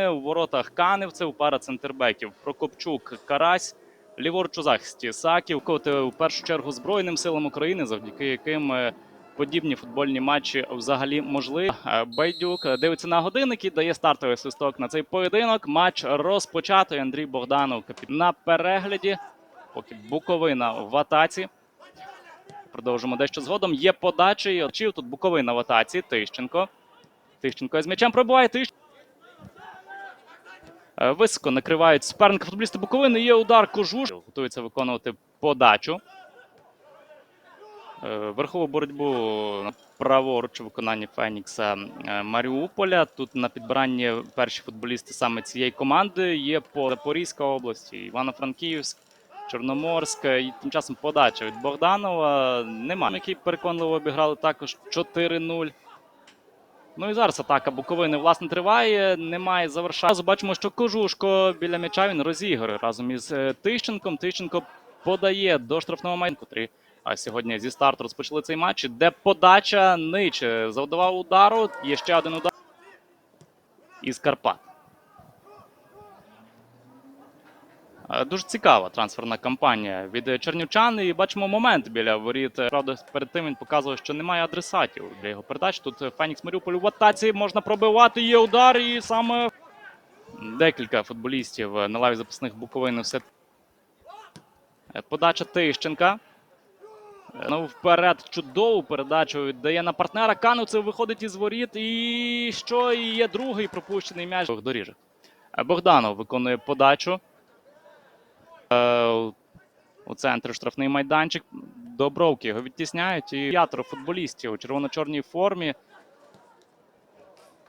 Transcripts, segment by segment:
У воротах Каневцев, пара центрбеків. Прокопчук, Карась. Ліворуч у захисті Саків. Коти у першу чергу Збройним силам України, завдяки яким е, подібні футбольні матчі взагалі можливі. Е, Байдюк е, дивиться на годинник і дає стартовий свисток на цей поєдинок. Матч розпочато. І Андрій Богданов на перегляді. Поки Буковина в атаці. Продовжимо дещо згодом. Є подача і. Тут Буковина в атаці. Тищенко. Тищенко з м'ячем пробиває Тищенко. Е, Високо накривають суперника футболісти Буковини. Є удар Кожуш. Готується виконувати подачу. Е, Верхову боротьбу праворуч у виконанні Фенікса е, Маріуполя. Тут на підбиранні перші футболісти саме цієї команди є по Запорізька області, Івано-Франківськ, Чорноморськ. І тим часом подача від Богданова. Нема, які переконливо обіграли також 4-0. Ну і зараз атака Буковини власне триває, немає завершання. Бачимо, що Кожушко біля м'яча він розігрує разом із е, Тищенком. Тищенко подає до штрафного майданку. котрі А сьогодні зі старту розпочали цей матч, де подача Нич завдавав удару. Є ще один удар із Карпат. Дуже цікава трансферна кампанія від чернівчан. І бачимо момент біля воріт. Правда, перед тим він показував, що немає адресатів для його передач. Тут е, Фенікс Маріуполь в атаці можна пробивати. Є удар, і саме декілька футболістів е, на лаві запасних Буковини все. Е, Подача Тищенка. Е, Ну, вперед чудову передачу віддає на партнера. Кануцев виходить із воріт. І що? І є другий пропущений м'яч доріжок. Е, Богданов виконує подачу. Е, у центрі штрафний майданчик. Добровки його відтісняють. І п'ятеро футболістів у червоно-чорній формі.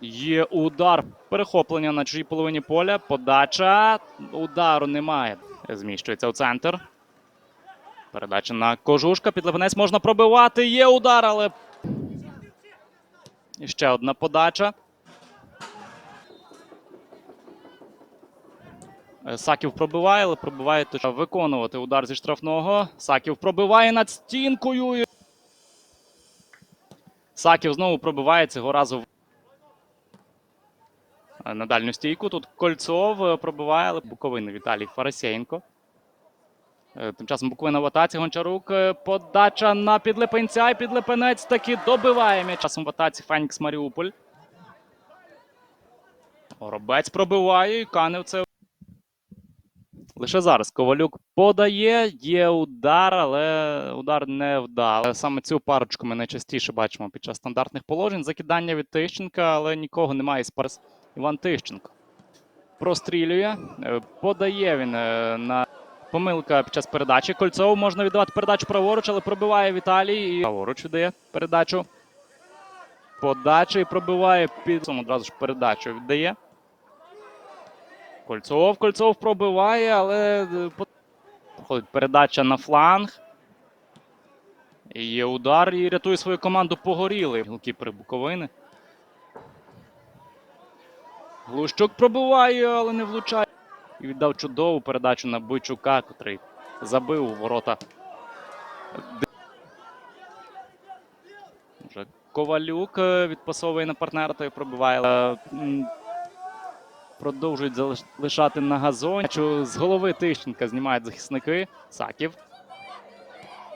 Є удар. Перехоплення на чужій половині поля. Подача. Удару немає. Зміщується у центр. Передача на кожушка. Підлепенець можна пробивати. Є удар, але. І ще одна подача. Саків пробиває, але пробиває точно виконувати удар зі штрафного. Саків пробиває над стінкою. Саків знову пробиває цього разу на дальню стійку. Тут Кольцов е, пробиває, але Буковини Віталій Фарасєнко. Е, Тим часом Буковина в атаці Гончарук. е, Подача на підлепенця. І підлепенець таки добиває м'яч. Часом в атаці Фенікс Маріуполь. Горобець пробиває і Каневце. Лише зараз Ковалюк подає, є удар, але удар не вдалий. Саме цю парочку ми найчастіше бачимо під час стандартних положень. Закидання від Тищенка, але нікого немає з парс. Іван Тищенко прострілює, е, подає він е, на помилка під час передачі. Кольцову можна віддавати передачу праворуч, але пробиває Віталій і праворуч віддає передачу. Подача і пробиває під одразу ж передачу віддає. Кольцов, Кольцов пробиває, але е, проходить передача на фланг. Є удар і рятує свою команду погоріли. Голкіпери Буковини. Глущук пробиває, але не влучає. І віддав чудову передачу на Бойчука, котрий забив у ворота. Ковалюк е, відпасовує на партнера та й пробиває. Продовжують залиш- лишати на газоні. З голови Тищенка знімають захисники. Саків.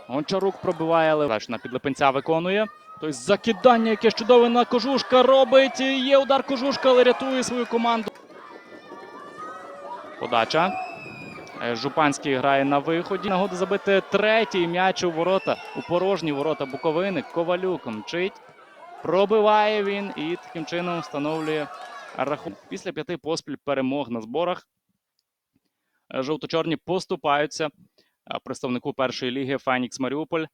Гончарук пробиває, але на підлепенця виконує. Тобто закидання, яке чудове на кожушка робить. Є удар кожушка, але рятує свою команду. Подача. Е, Жупанський грає на виході. Нагода забити третій м'яч у ворота. У порожні ворота Буковини. Ковалюк мчить. Пробиває він і таким чином встановлює рахунок. Після п'яти поспіль перемог на зборах. е, Жовто-чорні поступаються е, представнику першої ліги Фенікс Маріуполь